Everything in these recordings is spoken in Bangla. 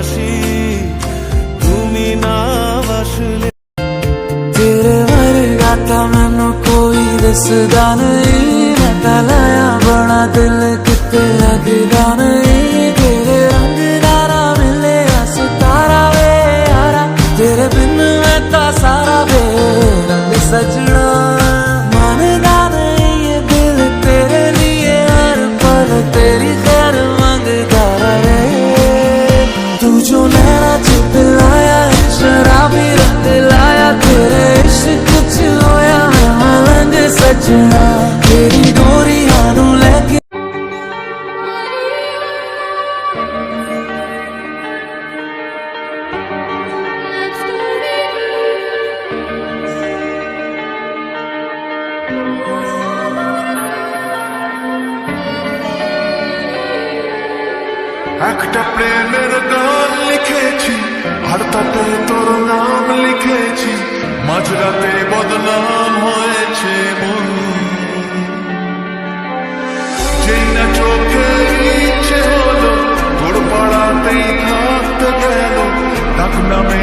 বাসি তুমি না বাসলে। তেরে বারে গাতা মেনু কোই দসদা নেই না তালায়া বড়া দিল কিতে লাগদা নেই ਨੈਣਾ ਚ ਪਿਲਾਇਆ ਸ਼ਰਾਬੀ ਰੱਤ ਲਾਇਆ, ਤੇਰੇ ਇਸ਼ਕ ਚ ਹੋਇਆ ਮੈਂ ਲੰਗ ਸਜਣਾ। ਤੇਰੀ ਡੋਰੀਆਂ ਨੂੰ ਲੈ ਕੇ একটা প্রেমের দল লিখেছি আর তাতে তোর নাম লিখেছি, মাঝরাতে বদনাম হয়েছে মন। যেই না চোখে ইচ্ছে হলো, তোর পাড়াতেই থাকতে গেল, ডাক নামে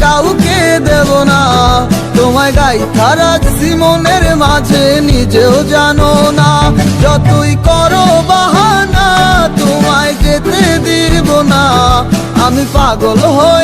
কাউকে দেব না। তোমায় গাই রাখছি মনের মাঝে, নিজেও জানো না। যতই করো বাহানা, তোমায় যেতে দিব না। আমি পাগল হয়ে